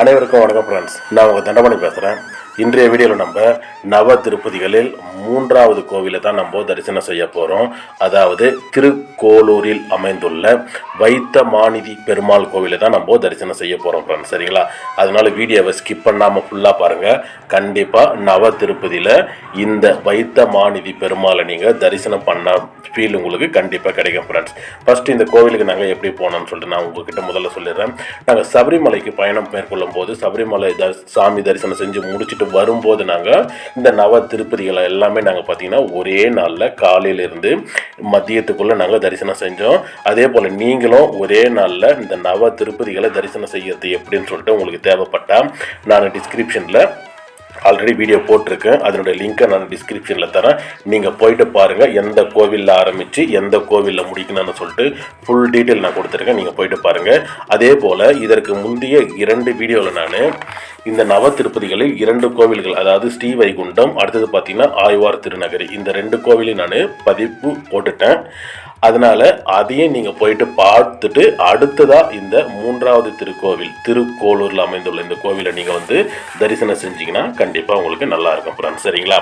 அனைவருக்கும் வணக்கம் ஃப்ரெண்ட்ஸ் நான் உங்கள் தண்டமணி பேசுகிறேன். இன்றைய வீடியோவில் நம்ம நவ திருப்பதிகளில் மூன்றாவது கோவிலை தான் நம்ம தரிசனம் செய்ய போகிறோம் அதாவது திருக்கோளூரில் அமைந்துள்ள வைத்த மாநிதி பெருமாள் கோவிலை தான் நம்ம தரிசனம் செய்ய போகிறோம் ஃப்ரெண்ட்ஸ் சரிங்களா? அதனால வீடியோவை ஸ்கிப் பண்ணாமல் ஃபுல்லாக பாருங்கள் கண்டிப்பாக நவ திருப்பதியில் இந்த வைத்த மாநிதி பெருமாளை நீங்கள் தரிசனம் பண்ண ஃபீல் உங்களுக்கு கண்டிப்பாக கிடைக்கும் ஃப்ரெண்ட்ஸ் ஃபஸ்ட்டு இந்த கோவிலுக்கு நாங்கள் எப்படி போனோம்னு சொல்லிட்டு நான் உங்ககிட்ட முதல்ல சொல்லிடுறேன். நாங்கள் சபரிமலைக்கு பயணம் மேற்கொள்ளும் போது சபரிமலை தரி சாமி தரிசனம் செஞ்சு முடிச்சுட்டு வரும்போது நாங்கள் இந்த நவ திருப்பதிகளை எல்லாமே நாங்கள் பார்த்தீங்கன்னா ஒரே நாளில் காலையிலேருந்து மதியத்துக்குள்ளே நாங்கள் தரிசனம் செஞ்சோம். அதே போல் நீங்களும் ஒரே நாளில் இந்த நவ திருப்பதிகளை தரிசனம் செய்யறது எப்படின்னு சொல்லிட்டு உங்களுக்கு தேவைப்பட்டால் நான் டிஸ்கிரிப்ஷனில் ஆல்ரெடி வீடியோ போட்டிருக்கேன் அதனுடைய லிங்க்கை நான் டிஸ்கிரிப்ஷனில் தரேன். நீங்கள் போயிட்டு பாருங்கள் எந்த கோவிலில் ஆரம்பித்து எந்த கோவிலில் முடிக்கணும்னு சொல்லிட்டு ஃபுல் டீட்டெயில் நான் கொடுத்துருக்கேன். நீங்கள் போயிட்டு பாருங்கள் அதே போல் இதற்கு முந்தைய இரண்டு வீடியோவில் நான் இந்த நவ திருப்பதிகளில் இரண்டு கோவில்கள் அதாவது ஸ்ரீவைகுண்டம் அடுத்தது பார்த்தீங்கன்னா ஆழ்வார் திருநகரி இந்த ரெண்டு கோவிலையும் நான் பதிப்பு போட்டுட்டேன். அதனால அதையும் நீங்க போயிட்டு பார்த்துட்டு அடுத்ததா இந்த மூன்றாவது திருக்கோவில் திருக்கோளூர்ல அமைந்துள்ள இந்த கோவிலை நீங்க வந்து தரிசனம் செஞ்சீங்கன்னா கண்டிப்பா உங்களுக்கு நல்லா இருக்கும் ஃப்ரெண்ட்ஸ் சரிங்களா?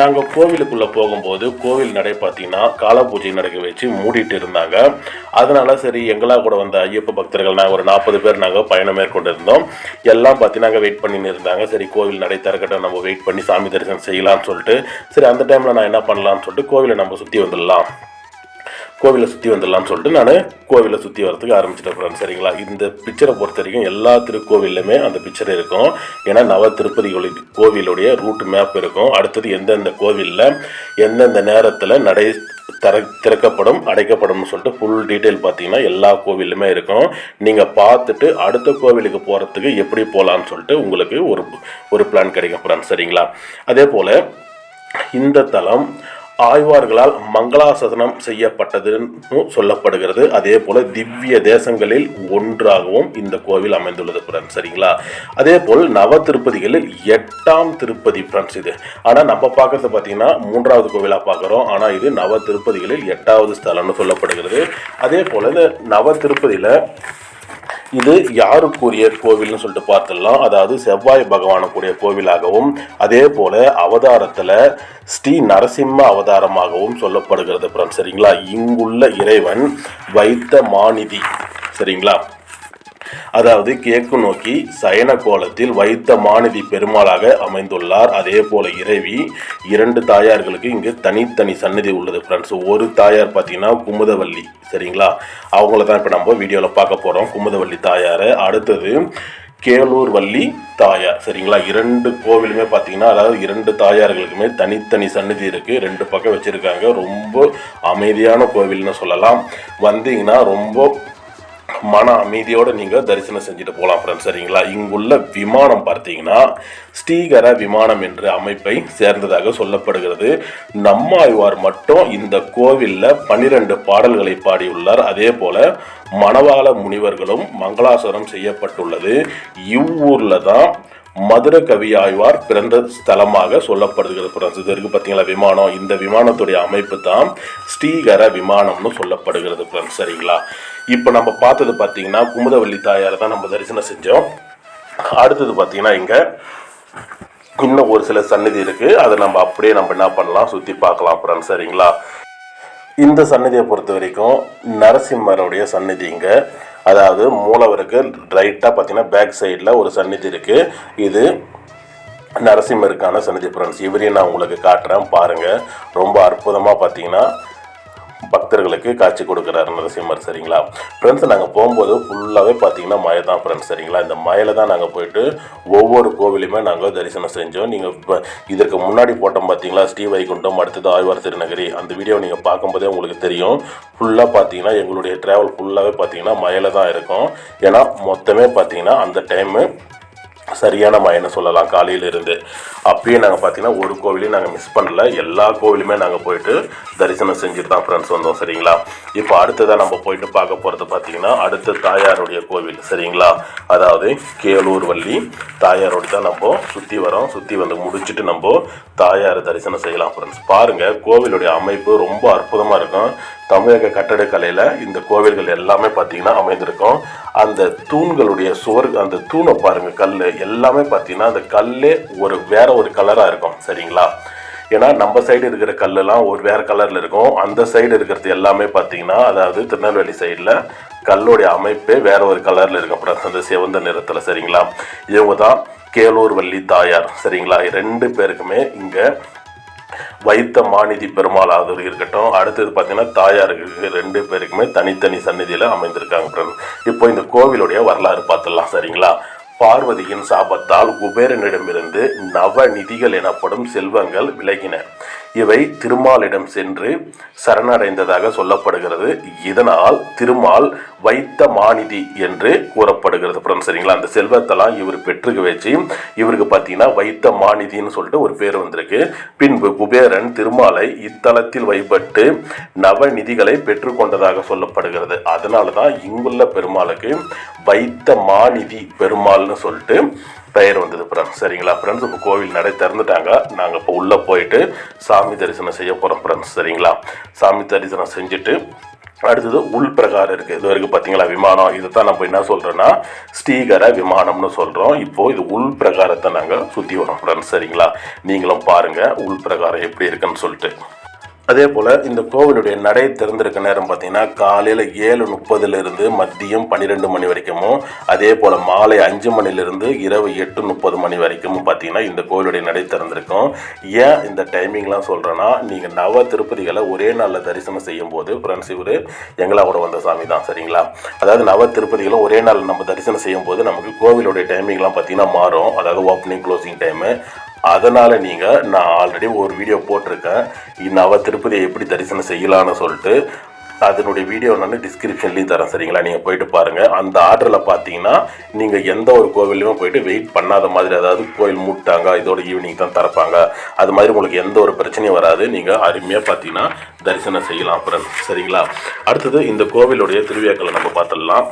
நாங்க கோவிலுக்குள்ள போகும்போது கோவில் நடை பார்த்தீங்கன்னா கால பூஜை நடக்க வச்சு மூடிட்டு இருந்தாங்க. அதனால சரி எங்களா கூட வந்த ஐயப்ப பக்தர்கள் நாங்கள் ஒரு நாற்பது பேர் நாங்கள் பயணம் மேற்கொண்டிருந்தோம். எல்லாம் பார்த்தீங்கன்னா அங்கே வெயிட் பண்ணின்னு இருந்தாங்க. சரி கோவில் நடை திறக்கட்டும் நம்ம வெயிட் பண்ணி சாமி தரிசனம் செய்யலாம்னு சொல்லிட்டு சரி அந்த டைமில் நான் என்ன பண்ணலாம்னு சொல்லிட்டு கோவிலை நம்ம சுற்றி வந்துடலாம். கோவிலை சுற்றி வந்துடலாம்னு சொல்லிட்டு நான் கோவிலை சுற்றி வரதுக்கு ஆரம்பிச்சிட்டேன் ஃப்ரெண்ட்ஸ் சரிங்களா? இந்த பிக்சரை பொறுத்த வரைக்கும் எல்லா திருக்கோவில்லையுமே அந்த பிக்சர் இருக்கும். ஏன்னா நவ திருப்பதி கோவிலுடைய ரூட் மேப் இருக்கும். அடுத்தது எந்தெந்த கோவிலில் எந்தெந்த நேரத்தில் நடை திற திறக்கப்படும் அடைக்கப்படும்னு சொல்லிட்டு ஃபுல் டீட்டெயில் பார்த்தீங்கன்னா எல்லா கோவிலுமே இருக்கும். நீங்கள் பார்த்துட்டு அடுத்த கோவிலுக்கு போகிறதுக்கு எப்படி போகலான்னு சொல்லிட்டு உங்களுக்கு ஒரு ஒரு பிளான் கிடைக்கும் சரிங்களா? அதே போல் இந்த தலம் ஆய்வார்களால் மங்களாசனம் செய்யப்பட்டதுன்னு சொல்லப்படுகிறது. அதே போல திவ்ய தேசங்களில் ஒன்றாகவும் இந்த கோவில் அமைந்துள்ளது ஃப்ரெண்ட்ஸ் சரிங்களா? அதே போல் நவ திருப்பதிகளில் எட்டாம் திருப்பதி ஃப்ரெண்ட்ஸ் இது. ஆனால் நம்ம பார்க்கறது பார்த்தீங்கன்னா மூன்றாவது கோவிலாக பார்க்குறோம். ஆனால் இது நவ திருப்பதிகளில் எட்டாவது ஸ்தலம்னு சொல்லப்படுகிறது. அதே போல் இந்த நவ திருப்பதியில் இது யாருக்குரிய கோவில்னு சொல்லிட்டு பார்த்துடலாம். அதாவது செவ்வாய் பகவானுக்குரிய கோவிலாகவும் அதே போல அவதாரத்தில் ஸ்ரீ நரசிம்ம அவதாரமாகவும் சொல்லப்படுகிறது அப்புறம் சரிங்களா? இங்குள்ள இறைவன் வைத்த மாநிதி. சரிங்களா? அதாவது கிழக்கு நோக்கி சயன கோலத்தில் வைத்த மாநிதி பெருமாளாக அமைந்துள்ளார். அதே போல இறைவி இரண்டு தாயார்களுக்கு இங்கு தனித்தனி சன்னதி உள்ளது ஃப்ரெண்ட்ஸ் ஒரு தாயார் பார்த்தீங்கன்னா குமுதவல்லி சரிங்களா? அவங்கள தான் இப்போ நம்ம வீடியோவில் பார்க்க போகிறோம் குமுதவல்லி தாயாரை. அடுத்தது கேளூர் வள்ளி தாயார் சரிங்களா? இரண்டு கோவிலுமே பார்த்தீங்கன்னா அதாவது இரண்டு தாயார்களுக்குமே தனித்தனி சன்னதி இருக்குது ரெண்டு பக்கம் வச்சுருக்காங்க. ரொம்ப அமைதியான கோவில்னு சொல்லலாம். வந்தீங்கன்னா ரொம்ப மன அமைதியோடு நீங்கள் தரிசனம் செஞ்சுட்டு போகலாம் ஃப்ரெண்ட்ஸ் சரிங்களா? இங்குள்ள விமானம் பார்த்தீங்கன்னா ஸ்ரீகர விமானம் என்ற அமைப்பை சேர்ந்ததாக சொல்லப்படுகிறது. நம்மாழ்வார் மட்டும் இந்த கோவிலில் பன்னிரண்டு பாடல்களை பாடியுள்ளார். அதே போல மணவாள முனிவர்களும் மங்களாசுரம் செய்யப்பட்டுள்ளது. இவ்வூரில் தான் மதுர கவி ஆய்வார் பிறந்த ஸ்தலமாக சொல்லப்படுகிறது ஃப்ரெண்ட்ஸ் இது இருக்கு பார்த்தீங்களா விமானம். இந்த விமானத்துடைய அமைப்பு தான் ஸ்ரீகர விமானம்னு சொல்லப்படுகிறது ஃப்ரெண்ட்ஸ் சரிங்களா? இப்போ நம்ம பார்த்தது பார்த்தீங்கன்னா குமுதவள்ளி தாயாரை தான் நம்ம தரிசனம் செஞ்சோம். அடுத்தது பார்த்தீங்கன்னா இங்கே இன்னும் ஒரு சில சன்னதி இருக்கு. அதை நம்ம அப்படியே நம்ம என்ன பண்ணலாம் சுற்றி பார்க்கலாம் ஃப்ரெண்ட்ஸ் சரிங்களா? இந்த சன்னதியை பொறுத்த வரைக்கும் நரசிம்மருடைய சன்னதி இங்கே. அதாவது மூலவருக்கு ரைட்டாக பார்த்தீங்கன்னா பேக் சைடில் ஒரு சன்னிதி இருக்குது இது நரசிம்மருக்கான சன்னிதி ஃப்ரெண்ட்ஸ் இவரையும் நான் உங்களுக்கு காட்டுறேன். பாருங்கள் ரொம்ப அற்புதமாக பார்த்தீங்கன்னா பக்தர்களுக்கு காட்சி கொடுக்குறாரு நரசிம்மர் சரிங்களா? ஃப்ரெண்ட்ஸ் நாங்கள் போகும்போது ஃபுல்லாகவே பார்த்தீங்கன்னா மழை தான் ஃப்ரெண்ட்ஸ் சரிங்களா? இந்த மழையில் தான் நாங்கள் போயிட்டு ஒவ்வொரு கோவிலுமே நாங்கள் தரிசனம் செஞ்சோம். நீங்கள் இப்போ இதற்கு முன்னாடி போட்டோம் பார்த்தீங்களா ஸ்ரீ வைகுண்டம் அடுத்தது ஆழ்வார் திருநகரி. அந்த வீடியோ நீங்கள் பார்க்கும்போதே உங்களுக்கு தெரியும். ஃபுல்லாக பார்த்தீங்கன்னா எங்களுடைய ட்ராவல் ஃபுல்லாகவே பார்த்தீங்கன்னா மழையில் தான் இருக்கும். ஏன்னா மொத்தமே பார்த்தீங்கன்னா அந்த டைமு சரியான மயனை சொல்லலாம் காலையிலிருந்து. அப்பயே நாங்கள் பார்த்தீங்கன்னா ஒரு கோவிலையும் நாங்கள் மிஸ் பண்ணல. எல்லா கோவிலுமே நாங்கள் போயிட்டு தரிசனம் செஞ்சுட்டு தான் ஃப்ரெண்ட்ஸ் வந்தோம் சரிங்களா? இப்போ அடுத்ததாக நம்ம போயிட்டு பார்க்க போகிறது பார்த்தீங்கன்னா அடுத்த தாயாருடைய கோவில் சரிங்களா? அதாவது கேளூர் வள்ளி தாயாரோடு தான் நம்ம சுற்றி வரோம். சுற்றி வந்து முடிச்சுட்டு நம்ம தாயார் தரிசனம் செய்யலாம் ஃப்ரெண்ட்ஸ் பாருங்கள் கோவிலுடைய அமைப்பு ரொம்ப அற்புதமாக இருக்கும். தமிழக கட்டடக்கலையில் இந்த கோவில்கள் எல்லாமே பார்த்தீங்கன்னா அமைந்திருக்கும். அந்த தூண்களுடைய சுவர் அந்த தூணை பாருங்கள் கல் எல்லாமே பார்த்தீங்கன்னா அந்த கல்லே ஒரு வேற ஒரு கலராக இருக்கும் சரிங்களா? ஏன்னா நம்ம சைடு இருக்கிற கல்லெல்லாம் ஒரு வேறு கலரில் இருக்கும். அந்த சைடு இருக்கிறது எல்லாமே பார்த்தீங்கன்னா அதாவது திருநெல்வேலி சைடில் கல்லுடைய அமைப்பே வேற ஒரு கலரில் இருக்கும் அந்த சிவந்த நிறத்தில் சரிங்களா? இவங்க தான் கேலூர் வள்ளி தாயார் சரிங்களா? ரெண்டு பேருக்குமே இங்கே வைத்த மாநிதி பெருமாளாவது இருக்கட்டும். அடுத்தது பார்த்தீங்கன்னா தாயாருக்கு ரெண்டு பேருக்குமே தனித்தனி சந்நிதியில் அமைந்திருக்காங்க இப்போ இந்த கோவிலுடைய வரலாறு பார்த்துடலாம் சரிங்களா? பார்வதியின் சாபத்தால் குபேரனிடமிருந்து நவநிதிகள் எனப்படும் செல்வங்கள் விலகின. இவை திருமாலிடம் சென்று சரணடைந்ததாக சொல்லப்படுகிறது. இதனால் திருமால் வைத்த மாநிதி என்று கூறப்படுகிறது. அப்புறம் சரிங்களா? அந்த செல்வத்தெல்லாம் இவர் பெற்றுக்க வச்சு இவருக்கு பார்த்தீங்கன்னா வைத்த மாநிதின்னு சொல்லிட்டு ஒரு பேர் வந்திருக்கு. பின்பு குபேரன் திருமாலை இத்தலத்தில் வைபட்டு நவநிதிகளை பெற்றுக்கொண்டதாக சொல்லப்படுகிறது. அதனால தான் இங்குள்ள பெருமாளுக்கு வைத்த மாநிதி பெருமாள்னு சொல்லிட்டு பெயர் வந்தது. ஃப்ரெண்ட்ஸ் சரிங்களா? ஃப்ரெண்ட்ஸ் இப்போ கோவில் நடை திறந்துட்டாங்க. நாங்கள் இப்போ உள்ளே போயிட்டு சாமி சாமி தரிசனம் செய்ய போகிறோம் ஃப்ரெண்ட்ஸ் சரிங்களா? சாமி தரிசனம் செஞ்சுட்டு அடுத்தது உள் பிரகாரம் இருக்குது இது வரைக்கும் பார்த்தீங்களா விமானம்? இதை தான் நம்ம என்ன சொல்கிறோன்னா ஸ்ரீகர விமானம்னு சொல்கிறோம் இப்போது இது உள் பிரகாரத்தை நாங்கள் சுற்றி வரோம் ஃப்ரெண்ட்ஸ் சரிங்களா? நீங்களும் பாருங்கள் உள் பிரகாரம் எப்படி இருக்குன்னு சொல்லிட்டு. அதே போல் இந்த கோவிலுடைய நடை திறந்திருக்க நேரம் பார்த்தீங்கன்னா காலையில் ஏழு முப்பதுலேருந்து மதியம் பன்னிரெண்டு மணி வரைக்கும் அதே போல் மாலை அஞ்சு மணிலிருந்து இரவு எட்டு முப்பது மணி வரைக்கும் பார்த்தீங்கன்னா இந்த கோவிலுடைய நடை திறந்திருக்கும். ஏன் இந்த டைமிங்லாம் சொல்கிறேன்னா நீங்கள் நவ திருப்பதிகளை ஒரே நாளில் தரிசனம் செய்யும் போது ஃப்ரெண்ட்ஸ் இவர் எங்களாவோட வந்த சாமி தான் சரிங்களா? அதாவது நவ திருப்பதிகளும் ஒரே நாள் நம்ம தரிசனம் செய்யும் போது நமக்கு கோவிலுடைய டைமிங்லாம் பார்த்தீங்கன்னா மாறும். அதாவது ஓப்பனிங் க்ளோசிங் டைமு அதனால் நீங்கள் நான் ஆல்ரெடி ஒரு வீடியோ போட்டிருக்கேன். நவ திருப்பதியை எப்படி தரிசனம் செய்யலான்னு சொல்லிட்டு அதனுடைய வீடியோ நான் டிஸ்கிரிப்ஷன்லேயும் தரேன் சரிங்களா? நீங்கள் போயிட்டு பாருங்கள் அந்த ஆர்டரில் பார்த்தீங்கன்னா நீங்கள் எந்த ஒரு கோவிலையும் போயிட்டு வெயிட் பண்ணாத மாதிரி அதாவது கோயில் மூட்டாங்க இதோட ஈவினிங் தான் திறப்பாங்க. அது மாதிரி உங்களுக்கு எந்த ஒரு பிரச்சனையும் வராது. நீங்கள் அருமையாக பார்த்தீங்கன்னா தரிசனம் செய்யலாம் அப்புறம் சரிங்களா? அடுத்தது இந்த கோவிலுடைய திருவிழாக்களை நம்ம பார்த்துடலாம்.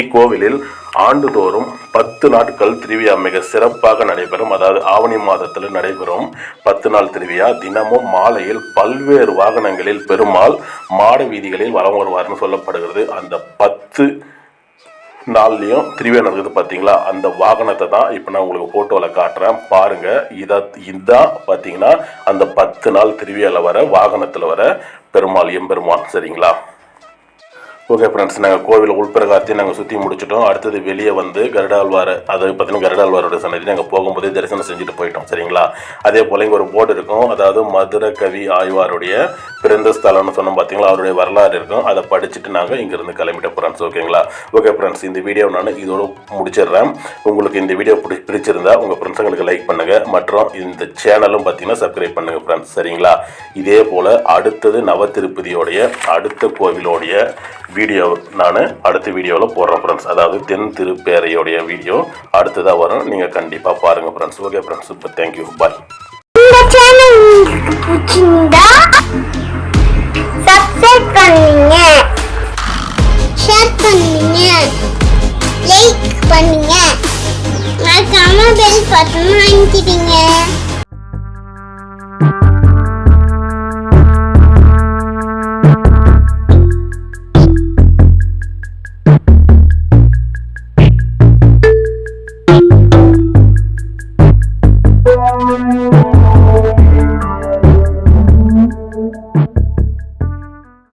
இக்கோவிலில் ஆண்டுதோறும் பத்து நாட்கள் திருவிழா மிக சிறப்பாக நடைபெறும். அதாவது ஆவணி மாதத்தில் நடைபெறும் பத்து நாள் திருவிழா. தினமும் மாலையில் பல்வேறு வாகனங்களில் பெருமாள் மாட வீதிகளில் வலம் வருவார்னு சொல்லப்படுகிறது. அந்த பத்து நாள்லையும் திருவிழா நடக்குது பார்த்தீங்களா? அந்த வாகனத்தை தான் இப்போ நான் உங்களுக்கு ஃபோட்டோவில் காட்டுறேன். பாருங்கள் இதை இதான் பார்த்தீங்கன்னா அந்த பத்து நாள் திருவிழாவில் வர வாகனத்தில் வர பெருமாள் எம்பெருமான். சரிங்களா? ஓகே ஃப்ரெண்ட்ஸ் நாங்கள் கோவில் உள்பிரகாரத்தையும் நாங்கள் சுற்றி முடிச்சிட்டோம். அடுத்தது வெளியே வந்து கருடாழ்வார் அது பார்த்தீங்கன்னா கருடாழ்வாரோட சன்னதி நாங்கள் போகும்போதே தரிசனம் செஞ்சுட்டு போயிட்டோம் சரிங்களா? அதே போல் இங்கே ஒரு போர்டு இருக்கும். அதாவது மதுர கவி ஆய்வாருடைய பிறந்த ஸ்தலம்னு சொன்னோம் பார்த்தீங்களா அவருடைய வரலாறு இருக்கும். அதை படிச்சுட்டு நாங்கள் இங்கேருந்து கிளம்பிட்ட ஃப்ரெண்ட்ஸ். ஓகேங்களா? Okay friends. இந்த வீடியோ நான் இதோட முடிச்சிடுறேன். உங்களுக்கு இந்த வீடியோ பிடி பிடிச்சிருந்தா உங்கள் ஃப்ரெண்ட்ஸுங்களுக்கு லைக் பண்ணுங்கள் மற்றும் இந்த சேனலும் பார்த்தீங்கன்னா சப்ஸ்கிரைப் பண்ணுங்கள் ஃப்ரெண்ட்ஸ். சரிங்களா? இதே போல் அடுத்தது நவ திருப்பதியோடைய அடுத்த கோவிலோடைய வீடியோ நான் அடுத்த வீடியோவில் போடுறேன் ஃப்ரெண்ட்ஸ் அதாவது தென் திருப்பேரையோடைய வீடியோ அடுத்ததாக வரும். நீங்கள் கண்டிப்பாக பாருங்கள் ஃப்ரெண்ட்ஸ் ஓகே ஃப்ரெண்ட்ஸ் இப்போ தேங்க்யூ பாய் இந்த சேனல் உங்களுக்கு பிடிச்சிருந்தா சப்ஸ்கிரைப் பண்ணுங்க. ஷேர் பண்ணுங்க. லைக் பண்ணுங்க. மறக்காம பெல் பட்டன் அழுத்திடுங்க